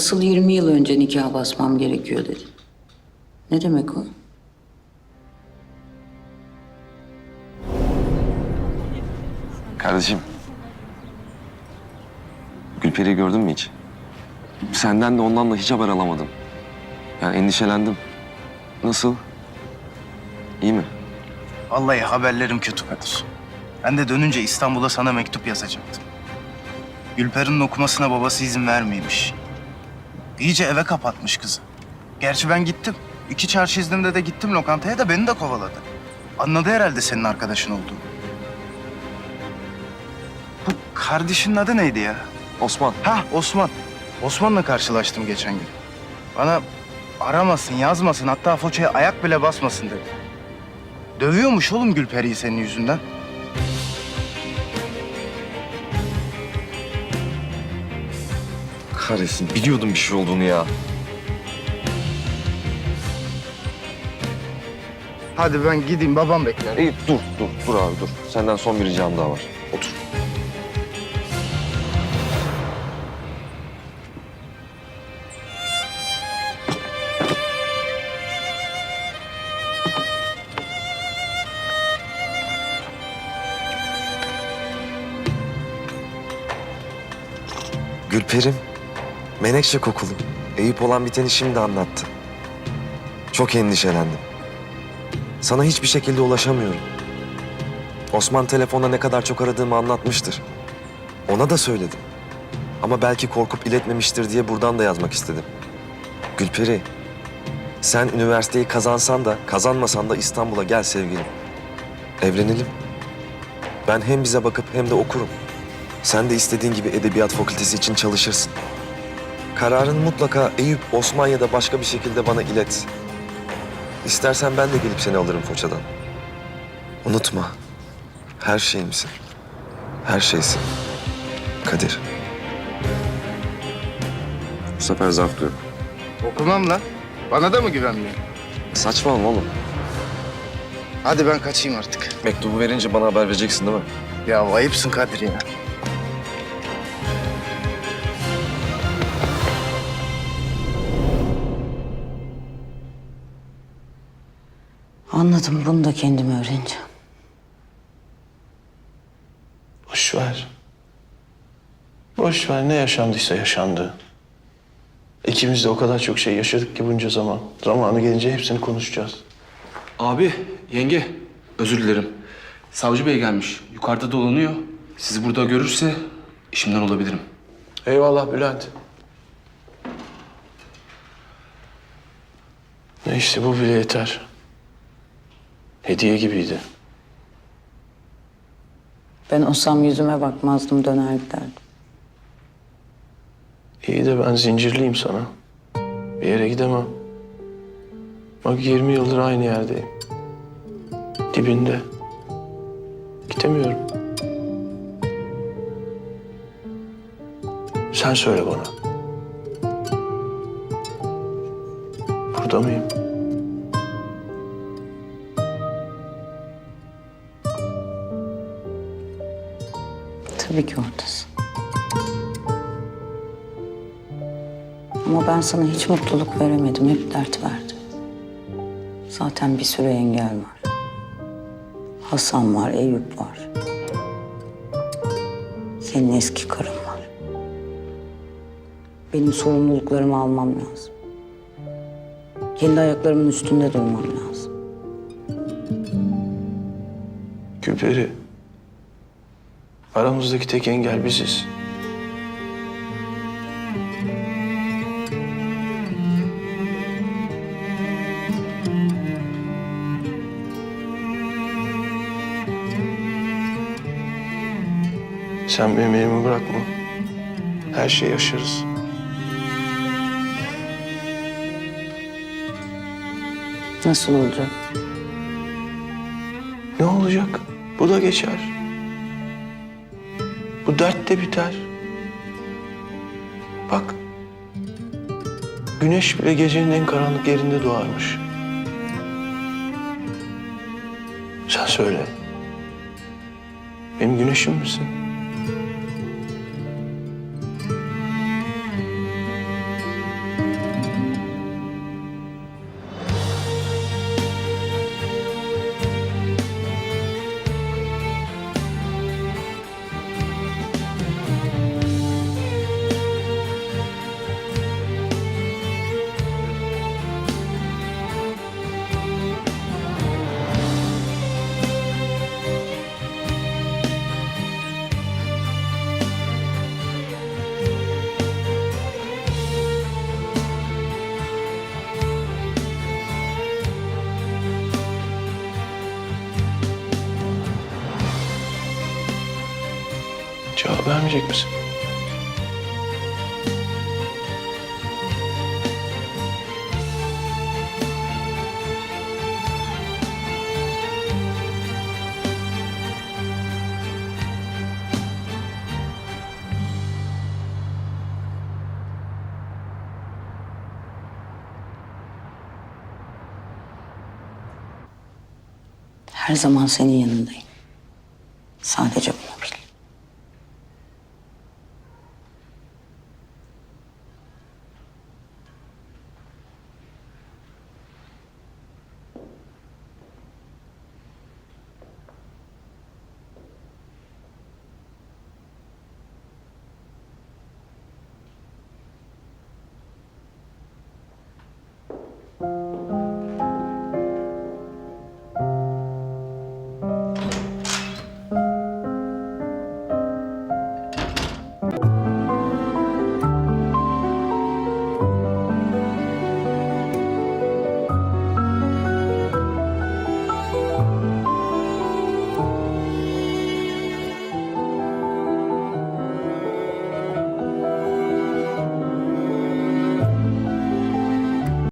asıl 20 yıl önce nikah basmam gerekiyor dedi. Ne demek o? Kardeşim. Gülperi'yi gördün mü hiç? Senden de ondan da hiç haber alamadım. Yani endişelendim. Nasıl? İyi mi? Vallahi haberlerim kötü Kadir. Ben de dönünce İstanbul'a sana mektup yazacaktım. Gülper'in okumasına babası izin vermeymiş. İyice eve kapatmış kızı. Gerçi ben gittim. İki çarşı izninde de gittim lokantaya da beni de kovaladı. Anladı herhalde senin arkadaşın olduğunu. Bu kardeşinin adı neydi ya? Osman. Ha Osman. Osman'la karşılaştım geçen gün. Bana aramasın, yazmasın, hatta Foça'ya ayak bile basmasın dedi. Dövüyormuş oğlum Gülperi'yi senin yüzünden. Kahretsin. Biliyordum bir şey olduğunu ya. Hadi ben gideyim, babam bekler. İyi dur, dur, dur abi dur. Senden son bir ricam daha var. Otur. Gülperim, menekşe kokulu. Eyüp olan biteni şimdi anlattı. Çok endişelendim. Sana hiçbir şekilde ulaşamıyorum. Osman telefonda ne kadar çok aradığımı anlatmıştır. Ona da söyledim. Ama belki korkup iletmemiştir diye buradan da yazmak istedim. Gülperi, sen üniversiteyi kazansan da kazanmasan da İstanbul'a gel sevgilim. Evlenelim. Ben hem bize bakıp hem de okurum. Sen de istediğin gibi edebiyat fakültesi için çalışırsın. Kararın mutlaka Eyüp, Osman ya da başka bir şekilde bana ilet. İstersen ben de gelip seni alırım Foça'dan. Unutma, her şeyimsin. Her şeysin. Kadir. Bu sefer zarf yok. Okumam lan. Bana da mı güvenmiyor? Saçmalama oğlum. Hadi ben kaçayım artık. Mektubu verince bana haber vereceksin değil mi? Ya ayıpsın Kadir ya. Anladım bunu da kendim öğreneceğim. Boş ver. Boş ver ne yaşandıysa yaşandı. İkimiz de o kadar çok şey yaşadık ki bunca zaman. Zamanı gelince hepsini konuşacağız. Abi, yenge, özür dilerim. Savcı bey gelmiş. Yukarıda dolanıyor. Sizi burada görürse işimden olabilirim. Eyvallah Bülent. Ne işte bu bile yeter. Hediye gibiydi. Ben olsam yüzüme bakmazdım döner giderdim. İyi de ben zincirliyim sana. Bir yere gidemem. Bak 20 yıldır aynı yerdeyim. Dibinde. Gidemiyorum. Sen söyle bana. Burada mıyım? Tabii ki oradasın. Ama ben sana hiç mutluluk veremedim, hep dert verdim. Zaten bir sürü engel var. Hasan var, Eyüp var. Senin eski karın var. Benim sorumluluklarımı almam lazım. Kendi ayaklarımın üstünde durmam lazım. Gülperi. Aramızdaki tek engel biziz. Sen benim elimi bırakma. Her şeyi yaşarız. Nasıl olacak? Ne olacak? Bu da geçer. Bu dert de biter. Bak. Güneş bile gecenin en karanlık yerinde doğarmış. Sen söyle. Benim güneşim misin? Cevap vermeyecek misin? Her zaman senin yanındayım. Sadece bu.